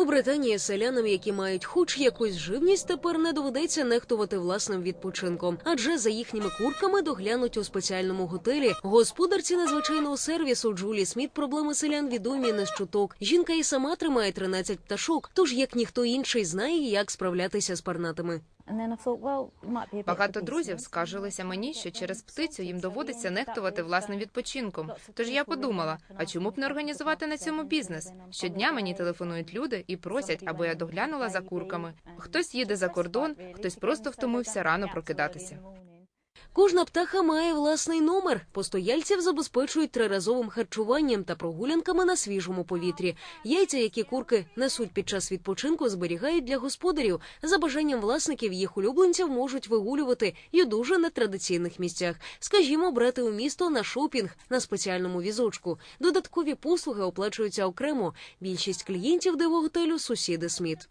У Британії селянам, які мають хоч якусь живність, тепер не доведеться нехтувати власним відпочинком, адже за їхніми курками доглянуть у спеціальному готелі. Господарці надзвичайного сервісу Джулі Сміт проблеми селян відомі не з чуток. Жінка і сама тримає 13 пташок, тож як ніхто інший знає, як справлятися з парнатими. Багато друзів скаржилися мені, що через птицю їм доводиться нехтувати власним відпочинком. Тож я подумала: а чому б не організувати на цьому бізнес? Щодня мені телефонують люди і просять, аби я доглянула за курками. Хтось їде за кордон, хтось просто втомився рано прокидатися. Кожна птаха має власний номер. Постояльців забезпечують триразовим харчуванням та прогулянками на свіжому повітрі. Яйця, які курки несуть під час відпочинку, зберігають для господарів. За бажанням власників їх улюбленців можуть вигулювати і дуже нетрадиційних місцях. Скажімо, брати у місто на шопінг на спеціальному візочку. Додаткові послуги оплачуються окремо. Більшість клієнтів дивоготелю сусіди Сміт.